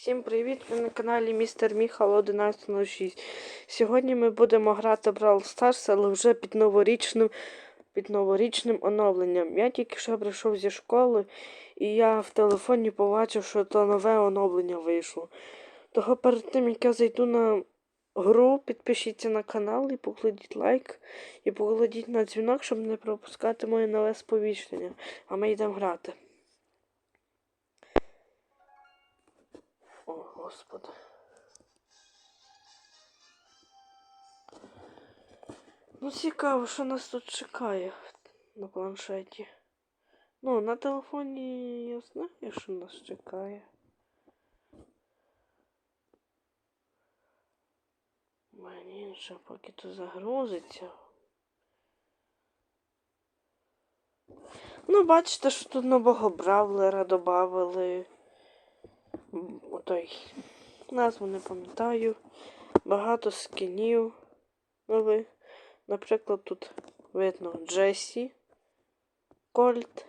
Всім привіт! Ви на каналі Містер Міхал 1106. Сьогодні ми будемо грати Brawl Stars, але вже під новорічним, під новорічним оновленням. Я тільки що прийшов зі школи, і я в телефоні побачив, що то нове оновлення вийшло. Того перед тим, як я зайду на гру, підпишіться на канал і покладіть лайк, і покладіть на дзвінок, щоб не пропускати моє нове сповіщення. А ми йдемо грати. Господи. Ну, цікаво, що нас тут чекає на планшеті. Ну, на телефоні я знаю, що нас чекає. Блін, ще поки то загрузиться. Ну, бачите, що тут нового бравлера додали. Отой. Назву не пам'ятаю. Багато скінів нових. Наприклад, тут видно Джесі, Кольт,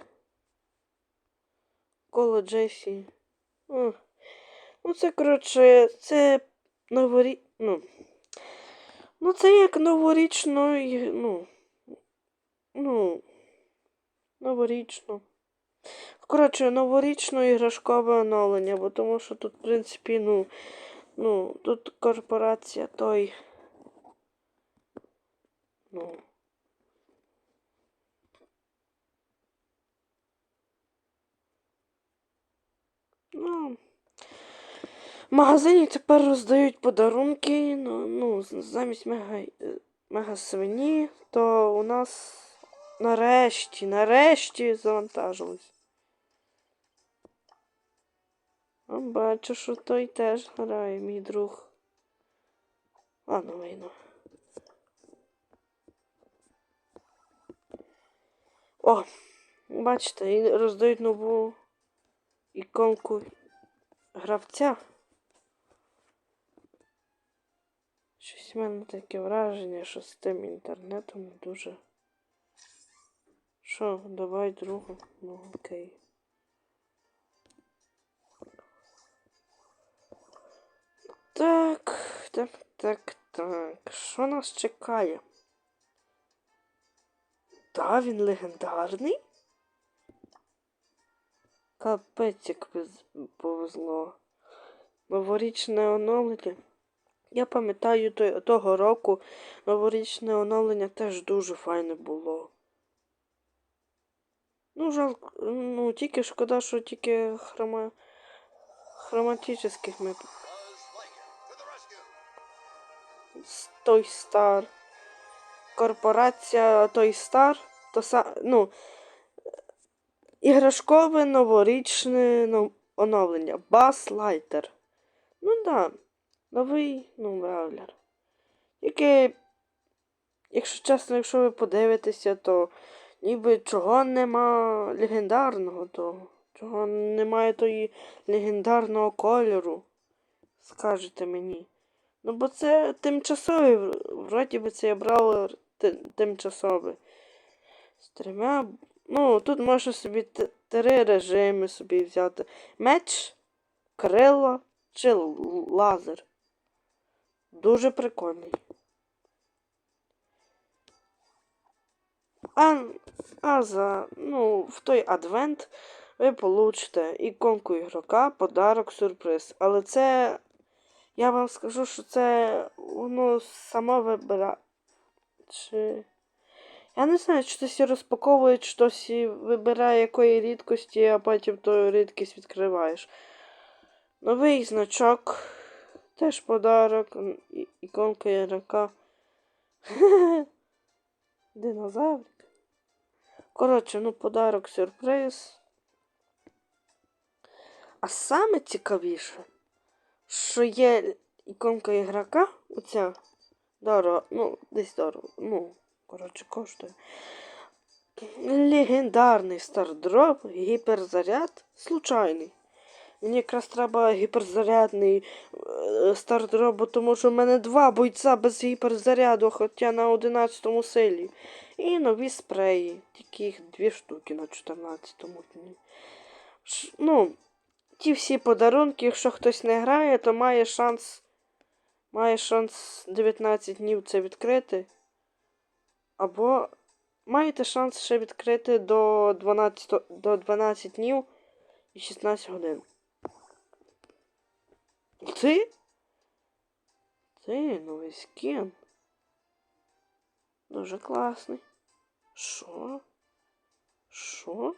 Коло Джесі. Ну, це, коротше, це новорі... Ну, ну, це як новорічно, ну, ну, новорічно. Коротше, новорічно іграшкове оновлення, бо тому що тут, в принципі, ну, ну, тут корпорація той. Ну. Ну. В магазині тепер роздають подарунки, ну, ну замість мега, е, мега свині, то у нас нарешті, нарешті завантажилось. Бачу, що той теж грає, мій друг. Ладно, вийду. О, бачите, роздають нову іконку гравця. Щось в мене таке враження, що з тим інтернетом дуже. Що, давай другу? Ну окей. Так, так, так. Що нас чекає? Та він легендарний? Капець, як повезло. Новорічне оновлення. Я пам'ятаю того року новорічне оновлення теж дуже файне було. Ну, жалко, ну, тільки шкода, що тільки хрома... хроматичних ми той стар. Корпорація той стар. То ну, іграшкове новорічне но- оновлення. Бас Лайтер. Ну да. Новий, ну, бравлер. Тільки, якщо чесно, якщо ви подивитеся, то ніби чого нема легендарного того. Чого немає тої легендарного кольору. Скажете мені. Ну, бо це тимчасовий, вроді би це я брав тимчасовий. З трьома. Ну, тут можна собі три режими собі взяти. Меч, крила чи лазер. Дуже прикольний. А, а за, ну, в той адвент ви получите іконку ігрока, подарок, сюрприз. Але це я вам скажу, що це воно само вибирає. Чи. Я не знаю, чи хтось розпаковує, чи хтось вибирає якої рідкості, а потім ту рідкість відкриваєш. Новий значок. Теж подарок. Іконка ігрока. Динозаврик. Коротше, ну подарок сюрприз. А саме цікавіше що є іконка ігрока, оця дорого, ну, десь дорого, ну, коротше, коштує. Легендарний стардроп, гіперзаряд, случайний. Мені якраз треба гіперзарядний е, стардроп, бо тому що в мене два бойця без гіперзаряду, хоча на 11 силі. І нові спреї. Тільки їх дві штуки на 14-му. Ш- Ну, ті всі подарунки, якщо хтось не грає, то має шанс. Має шанс 19 днів це відкрити. Або маєте шанс ще відкрити до 12, до 12 днів і 16 годин. Ти? Ти новий скін. Дуже класний. Що? Що?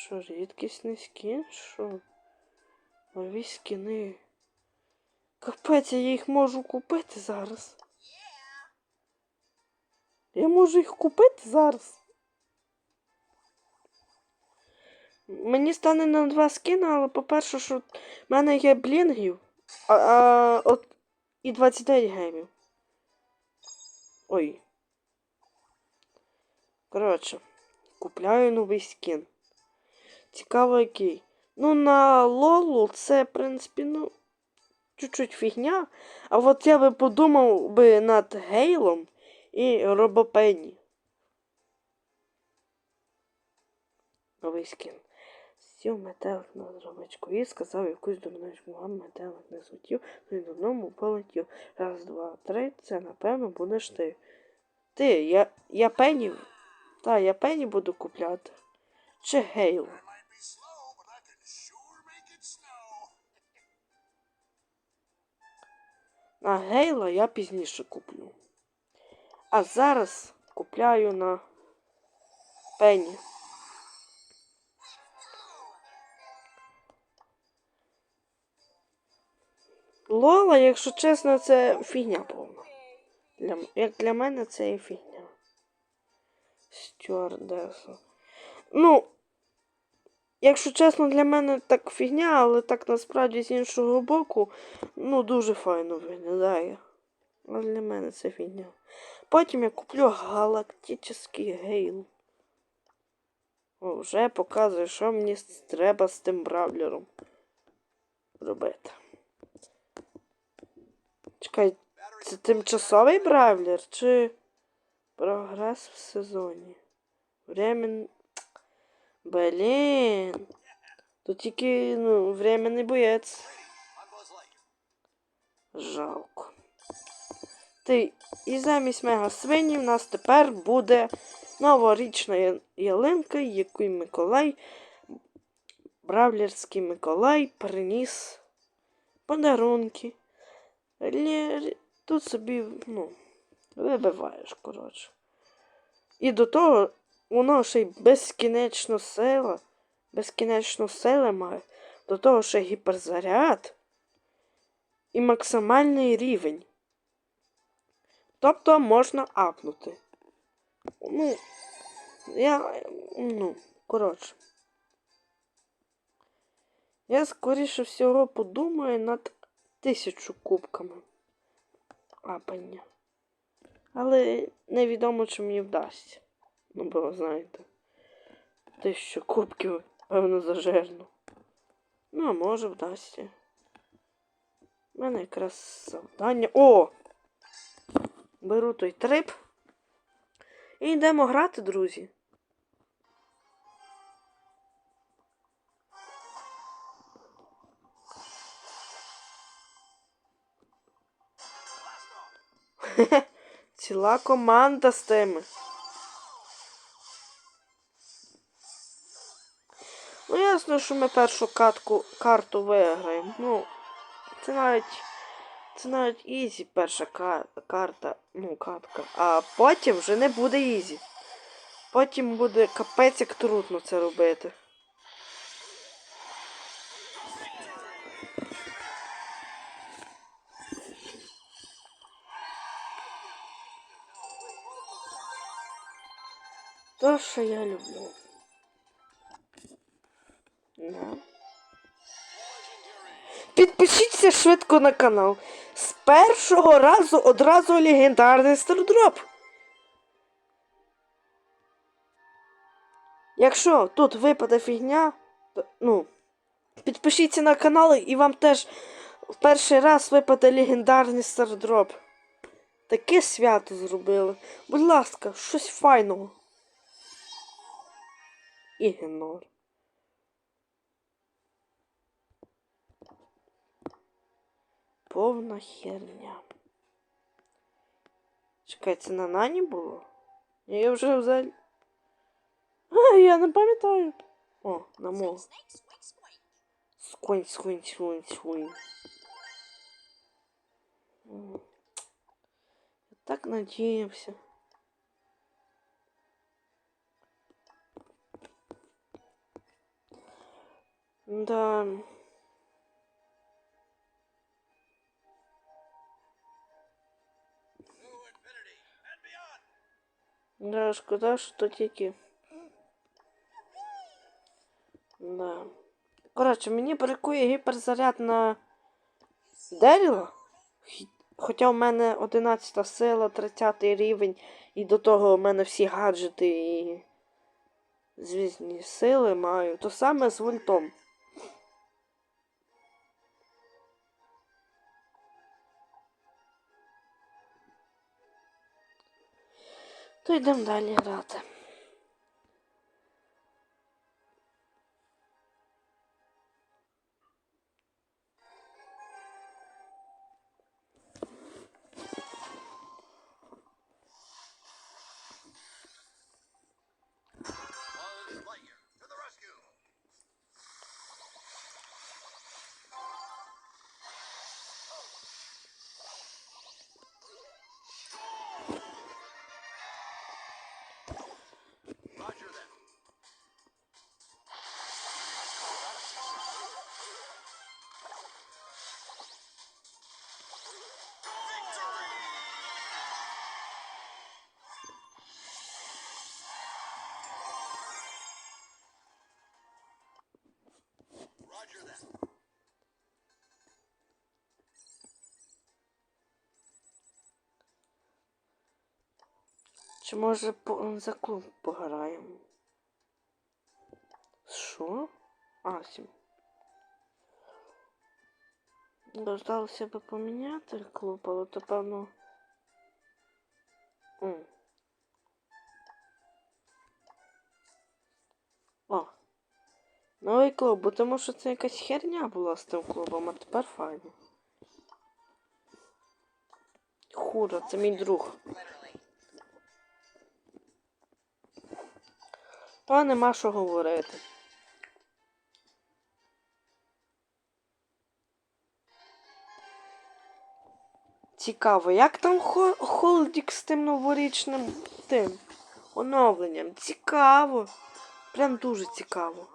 Що, рідкісний скін? Що? Нові скіни. Капець, я їх можу купити зараз. Я можу їх купити зараз. Мені стане на два скіни, але по-перше, що в мене є блінгів, а, а, от, і 29 гемів. Ой. Коротше, купляю новий скін. Цікаво який. Ну, на Лолу це, в принципі, ну, чуть-чуть фігня. А от я би подумав би над Гейлом і Робопенні. Новий скін. Сів метелик на зробочку і сказав якусь дурничку. Вам метелик не злетів, ну і додому полетів. Раз, два, три, це напевно будеш ти. Ти, я, я пені. Та, я пені буду купляти. Чи Гейл? А Гейла я пізніше куплю. А зараз купляю на Пенні. Лола, якщо чесно, це фігня повна. Для, як для мене це і фігня. Стюардеса. Ну, якщо чесно, для мене так фігня, але так насправді з іншого боку, ну, дуже файно виглядає. Але для мене це фігня. Потім я куплю галактичний гейл. Вже показує, що мені треба з тим бравлером робити. Чекай, це тимчасовий бравлер чи прогрес в сезоні? Времен. Блін. Тут тільки, ну, временний боєць. Жалко. Ти, і замість мега свині в нас тепер буде новорічна ялинка, яку Миколай, Бравлерський Миколай приніс подарунки. Тут собі, ну, вибиваєш, коротше. І до того воно ще й безкінечно сила, безкінечно сили має. До того ще гіперзаряд і максимальний рівень. Тобто можна апнути. Ну, я. Ну, коротше. Я скоріше всього подумаю над тисячу кубками апання. Але невідомо, чи мені вдасться. Ну, бо знаєте. Тисячу кубків, певно, зажирно. Ну, а може вдасться. У мене якраз завдання. О! Беру той трип. І йдемо грати, друзі. Ціла команда з тими. Ясно, що ми першу катку, карту виграємо. Ну, це навіть. Це навіть ізі перша ка- карта, ну, катка. А потім вже не буде ізі. Потім буде капець як трудно це робити. То, що я люблю. Да. Підпишіться швидко на канал. З першого разу одразу легендарний стардроп. Якщо тут випаде фігня, то, ну, підпишіться на канал і вам теж в перший раз випаде легендарний стардроп. Таке свято зробили. Будь ласка, щось файного. Ігнор. повна херня. Чекай, це на нані було? Я вже взагалі. А, я не пам'ятаю. О, на мов. Скунь, скунь, скунь, скунь. М. Я так надіявся. Да. Да, шкода, що тільки. Да. Коротше, мені бракує гіперзаряд на. Хі- Хоча в мене 11 сила, 30 рівень, і до того в мене всі гаджети і звісні сили маю. То саме з вольтом. То йдемо далі грати. Чи може за клуб пограємо? Що? А, сім. Ну, Здалося би поміняти клуб, але то певно. М. О. Новий клуб, бо тому що це якась херня була з тим клубом, а тепер файно. Хура, це мій друг. Та нема що говорити. Цікаво, як там хо- холдік з тим новорічним тим оновленням? Цікаво. Прям дуже цікаво.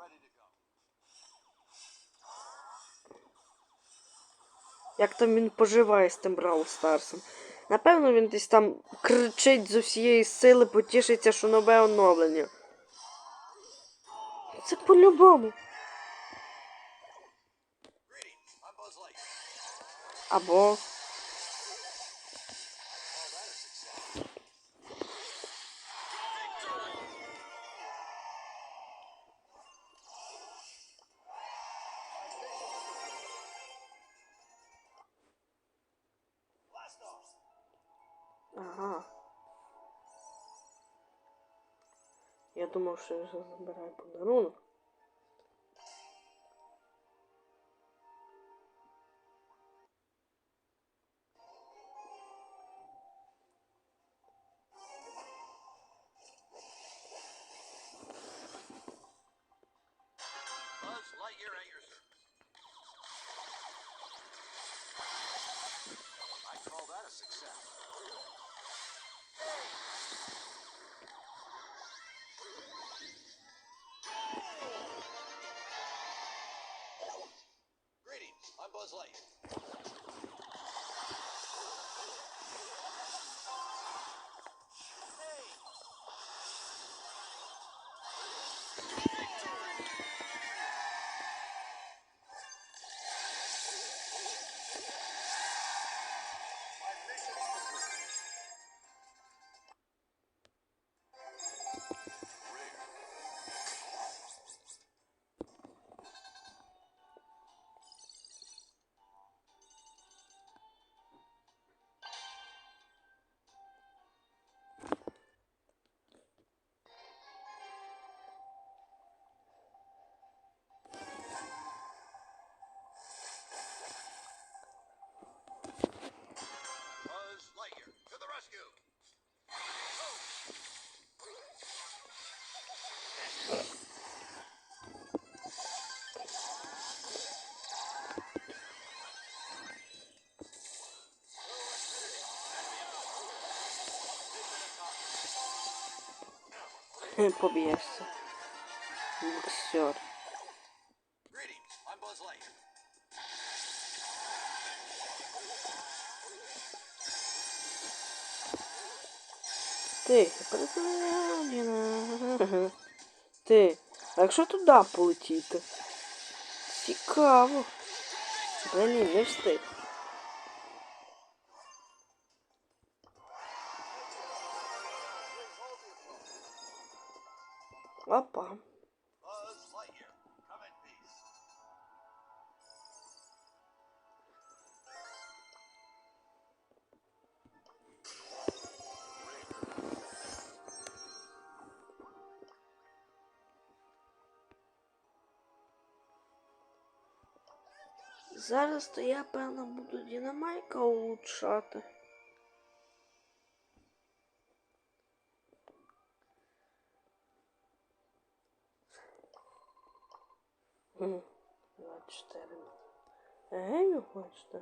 Як там він поживає з тим Браул Старсом. Напевно, він десь там кричить з усієї сили, потішиться, що нове оновлення. Це по-любому. Greetings, I'm Buzz Lightyear. Або. Я думав, що я забираю подарунок. his life. Поб'єшся. Боксер. Greetings, I'm Buzz Lightyear. Ти, приземлена. Ти, а якщо туди полетіти? Цікаво. Блін, не встиг. Опа. Buzz Lightyear, come in peace. Зараз то я, певно, буду динамайка улучшати. Геню хочете?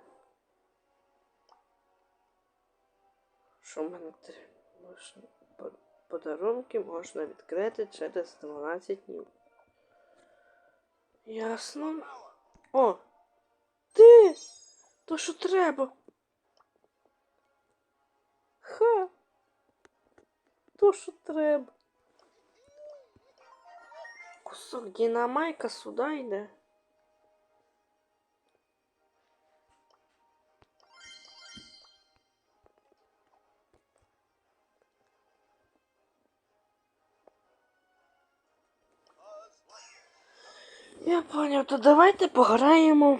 Що в мене подарунки можна відкрити через 12 днів. Ясно. О! Ти! То що треба? Ха! То що треба? Кусок динамайка сюди йде. Я поняв, то давайте пограємо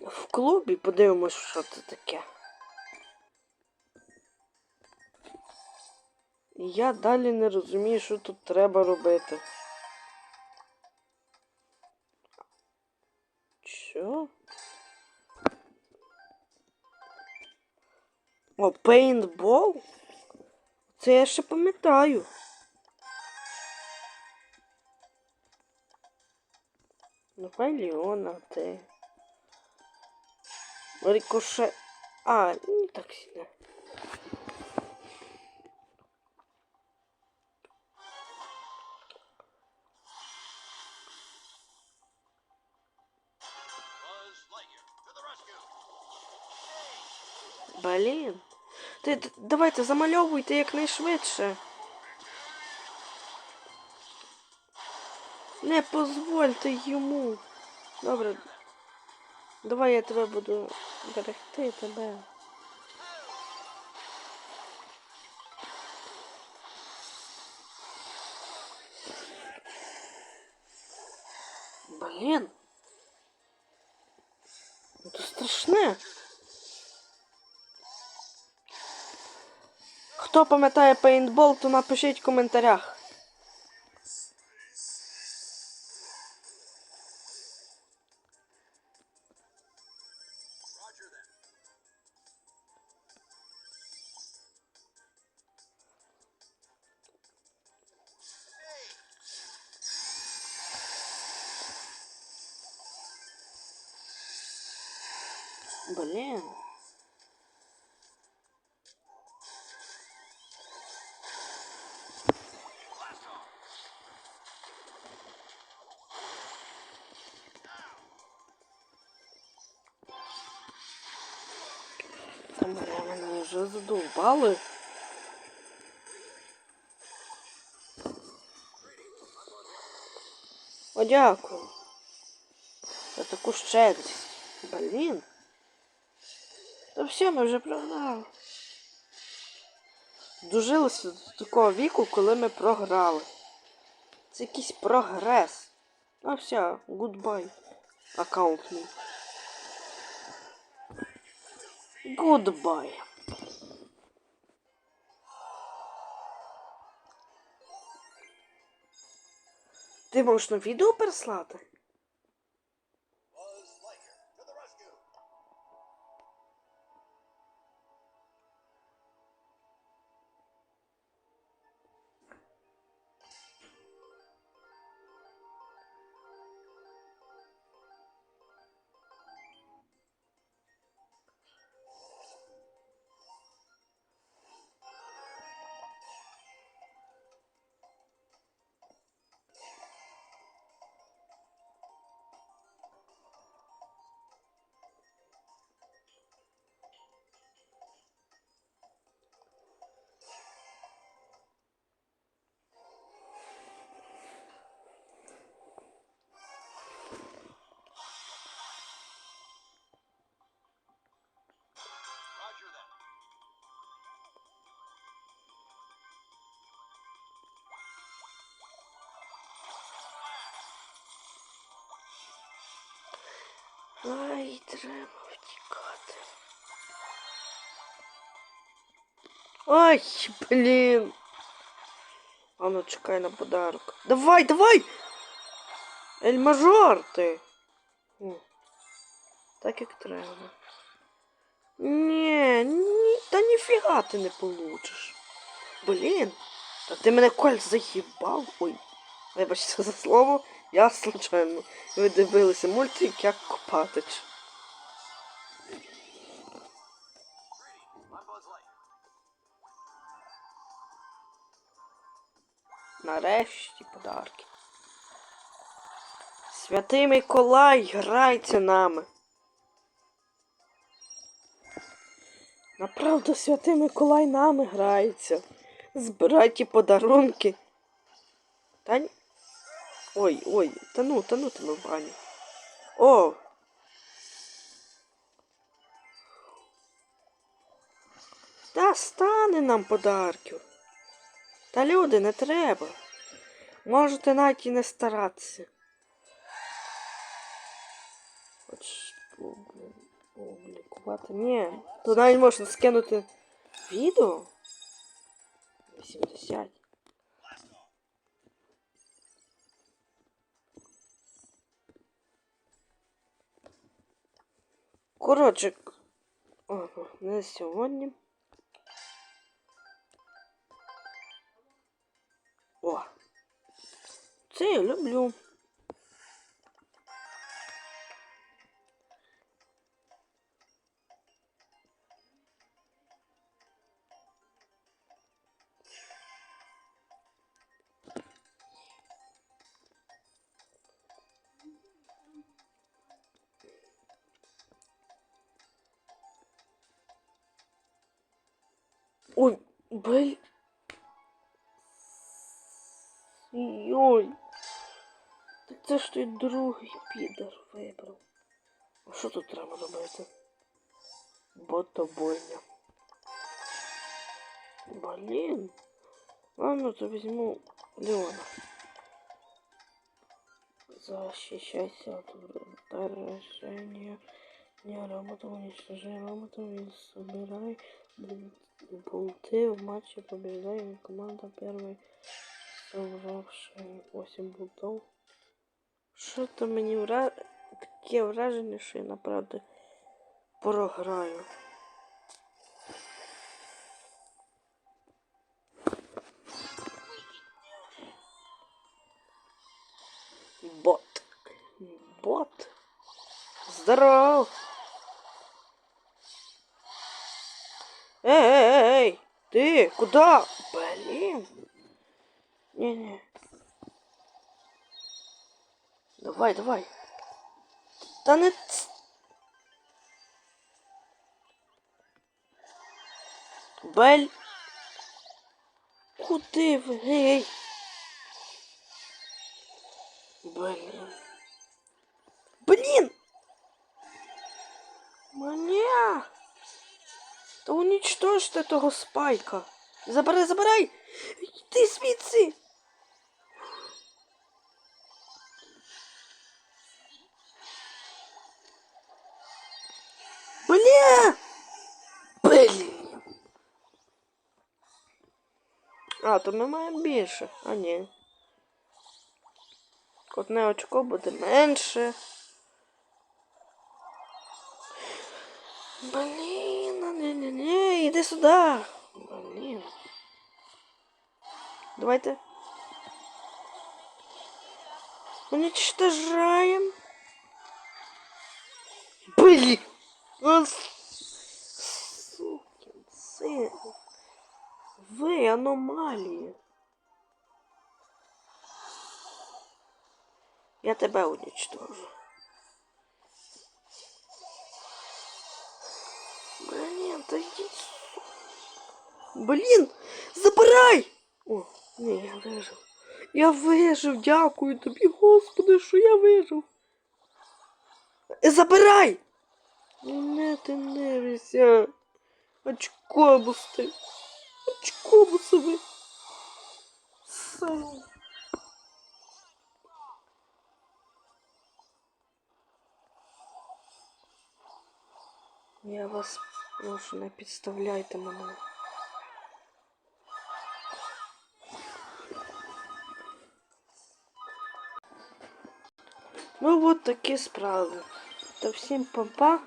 в клубі, подивимось, що це таке. Я далі не розумію, що тут треба робити. Що? О, пейнтбол? Це я ще пам'ятаю. Давай Леона, ти. Рикоше. А, не так сильно. Блін. Ти давайте замальовуйте якнайшвидше. Не позвольте йому. Добре. Давай я тебе буду берегти тебе. Блін. Ну, Це страшне. Хто пам'ятає пейнтбол, то напишіть в коментарях. Вже задовбали. О, дякую. За таку щедрість. Блін. Та все, ми вже програли. Дожилися до такого віку, коли ми програли. Це якийсь прогрес. А все, гудбай. Аккаунт мій. Гудбай. Ти можеш на відео переслати? Ай, треба втікати. Ай, блін. А ну чекай на подарок. Давай, давай! Ель мажор ти. О, так як треба. Ні, ні, та ніфіга ти не получиш. Блін, та ти мене коль заїбав. Ой, вибачте за слово, я случайно. Ви дивилися мультик, як Копатич. Нарешті подарки. Святий Миколай, грайте нами. Направду, святий Миколай нами грається. Збирайте подарунки. Та ні. Ой, ой, та ну, та ну тебе в баню. О! Та стане нам подарків. Та люди, не треба. Можете навіть і не старатися. Облікувати. Ні. То навіть можна скинути відео. 80. Коротше, к- не сьогодні. О! Це я люблю. блин. Йой. Так це ж той другий підер вибрав. А що тут треба робити? Ботобойня. Блін. Ладно, то візьму Леона. Защищайся от вторжения. Не работал, уничтожай роботов и собирай болты в матче побеждай. Команда первой собравшая 8 болтов. Що то мені вра... таке враження, що я направду програю. Куда? Блин. Не-не. Давай, давай. Та не... ц- Бель... Куди ви? Ей! Блін. Блін! Маня! Та уничтожте того спайка. Забирай, забирай! Йди звідси! Бля! Блін! А, то ми маємо більше. А ні. Одне очко буде менше. Блін, а не, не, не, іди сюди. Блін. Давайте. Уничтожаем. Блин. Сукин сын. Вы аномалии. Я тебя уничтожу. Блин, да иди. Блін, забирай! О, ні, я вижив. Я вижив, дякую тобі, Господи, що я вижив. Е, Забирай! Ну не ти нервися. Очкобусти. Очкобусові. Все. Я вас прошу, не підставляйте мене. Ну от такі справи. Та всім папа.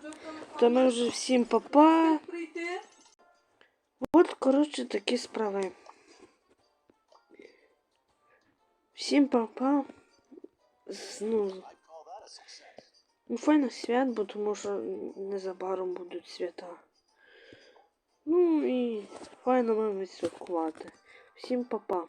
Та ми вже всім папа. От, коротше, такі справи. Всім папа. Ну, ну файно свят, бо тому що незабаром будуть свята. Ну і файно нам відсвяткувати. Всім папа.